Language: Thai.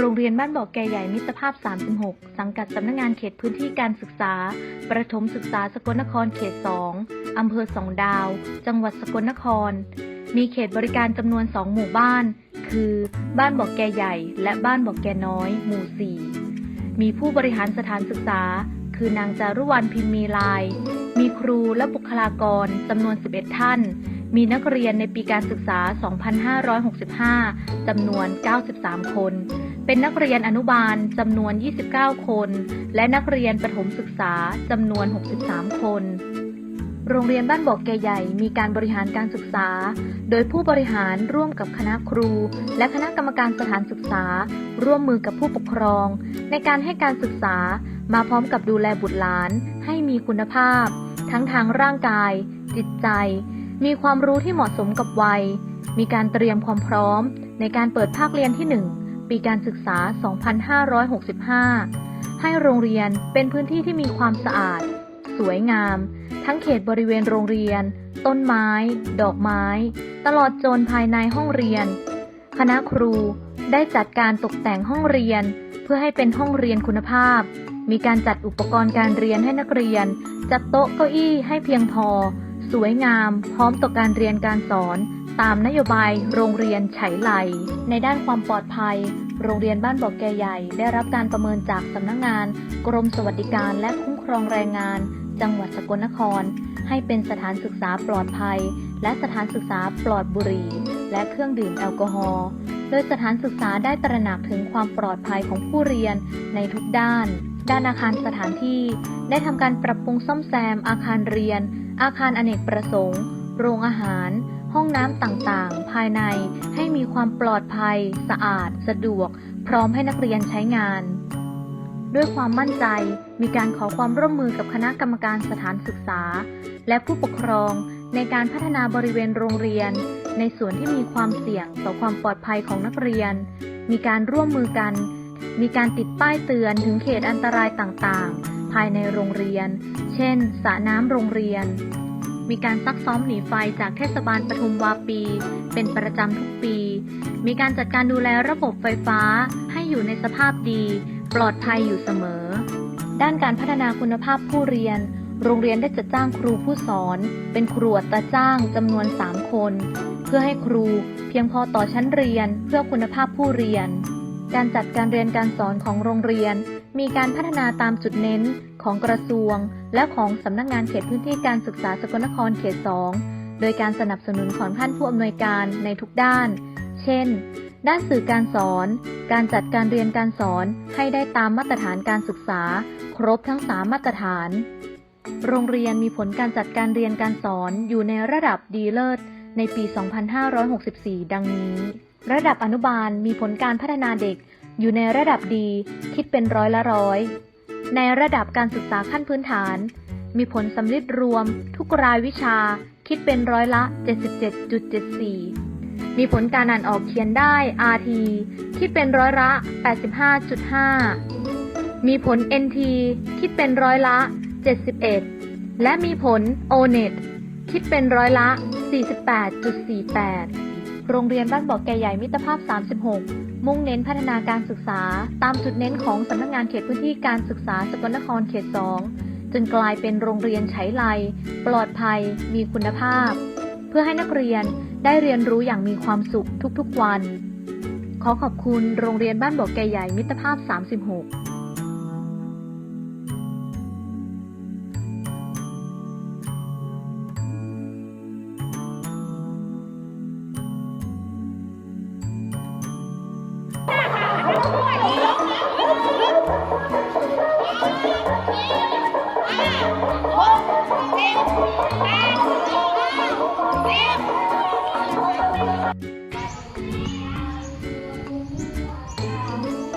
โรงเรียนบ้านบ่อแก่ใหญ่มิตรภาพ 36 สังกัดสำนักงานเขตพื้นที่การศึกษา ประถมศึกษาสกลนครเขต 2 อำเภอสองดาว จังหวัดสกลนคร มีเขตบริการจำนวน 2 หมู่บ้าน คือ บ้านบ่อแก่ใหญ่ และบ้านบ่อแก่น้อย หมู่ 4 มีผู้บริหารสถานศึกษา คือนางจารุวรรณพิมพ์มีลาย มีครูและบุคลากรจำนวน 11 ท่านมีนักเรียนในปีการศึกษา 2565 จำนวน 93 คน เป็นนักเรียนอนุบาลจำนวน 29 คน และนักเรียนประถมศึกษาจำนวน 63 คน โรงเรียนบ้านบอกแกใหญ่มีการบริหารการศึกษา โดยผู้บริหารร่วมกับคณะครู และคณะกรรมการสถานศึกษา ร่วมมือกับผู้ปกครอง ในการให้การศึกษามาพร้อมกับดูแลบุตรหลานให้มีคุณภาพ ทั้งทางร่างกาย จิตใจ มีความรู้ที่เหมาะสมกับวัย มีการเตรียมความพร้อม ในการเปิดภาคเรียนที่ 1 ปีการศึกษา 2565 ให้โรงเรียนเป็นพื้นที่ที่มีความสะอาด สวยงาม ทั้งเขตบริเวณโรงเรียน ต้นไม้ ดอกไม้ ตลอดจนภายในห้องเรียน คณะครูได้จัดการตกแต่งห้องเรียน เพื่อให้เป็นห้องเรียนคุณภาพ มีการจัดอุปกรณ์การเรียนให้นักเรียน จัดโต๊ะเก้าอี้ให้เพียงพอ สวยงาม พร้อมต่อการเรียนการสอน ตามนโยบายโรงเรียนไฉไลในด้านความปลอดภัย โรงเรียนบ้านบอกแกใหญ่ ได้รับการประเมินจากสำนักงงาน กรมสวัสดิการและคุ้มครองแรงงาน จังหวัดสกลนคร ให้เป็นสถานศึกษาปลอดภัย และสถานศึกษาปลอดบุหรี่ และเครื่องดื่มแอลกอฮอล์ โดยสถานศึกษาได้ตระหนักถึงความปลอดภัยของผู้เรียนในทุกด้าน ด้านอาคารสถานที่ ได้ทำการปรับปรุงซ่อมแซมอาคารเรียน อาคารอเนกประสงค์ โรงอาหาร ห้องน้ำต่างๆ ภายในให้มีความปลอดภัย สะอาด สะดวก พร้อมให้นักเรียนใช้งาน ด้วยความมั่นใจมีการขอความร่วมมือกับคณะกรรมการสถานศึกษา และผู้ปกครองในการพัฒนาบริเวณโรงเรียน ในส่วนที่มีความเสี่ยงต่อความปลอดภัยของนักเรียน มีการร่วมมือกัน มีการติดป้ายเตือนถึงเขตอันตรายต่างๆ ภายในโรงเรียน เช่นสระน้ำโรงเรียน มีการซักซ้อมหนีไฟจากเทศบาลปทุมวาปี เป็นประจำทุกปี มีการจัดการดูแลระบบไฟฟ้าให้อยู่ในสภาพดี ปลอดภัยอยู่เสมอ ด้านการพัฒนาคุณภาพผู้เรียน โรงเรียนได้จัดจ้างครูผู้สอน เป็นครูอัตราจ้างจำนวน 3 คน เพื่อให้ครูเพียงพอต่อชั้นเรียนเพื่อคุณภาพผู้เรียน การจัดการเรียนการสอนของโรงเรียน มีการพัฒนาตามจุดเน้นของกระทรวง และของสำนักงานเขตพื้นที่การศึกษาสกลนครเขต 2 โดยการสนับสนุนของท่านผู้อำนวยการในทุกด้าน เช่น ด้านสื่อการสอน การจัดการเรียนการสอนให้ได้ตามมาตรฐานการศึกษา ครบทั้ง 3 มาตรฐาน โรงเรียนมีผลการจัดการเรียนการสอนอยู่ในระดับดีเลิศในปี 2564 ดังนี้ ระดับอนุบาลมีผลการพัฒนาเด็กอยู่ในระดับดีคิดเป็นร้อยละร้อย ในระดับการศึกษาขั้นพื้นฐาน มีผลสำลิดรวม ทุกรายวิชาคิดเป็นร้อยละ 77.74 มีผลการอ่านออกเขียนได้ RT คิดเป็นร้อยละ 85.5 มีผล NT คิดเป็นร้อยละ 71 และมีผล ONET คิดเป็นร้อยละ 48.48 โรงเรียนบ้านบ่อแก่ใหญ่มิตรภาพ 36 มุ่งเน้นพัฒนาการศึกษา ตามจุดเน้นของสำนักงานเขตพื้นที่การศึกษาสกลนครเขต 2 จนกลายเป็นโรงเรียนใช้ไลปลอดภัย มีคุณภาพ เพื่อให้นักเรียนได้เรียนรู้อย่างมีความสุขทุกๆวัน ขอขอบคุณโรงเรียนบ้านบ่อแก่ใหญ่มิตรภาพ 36 Thank you.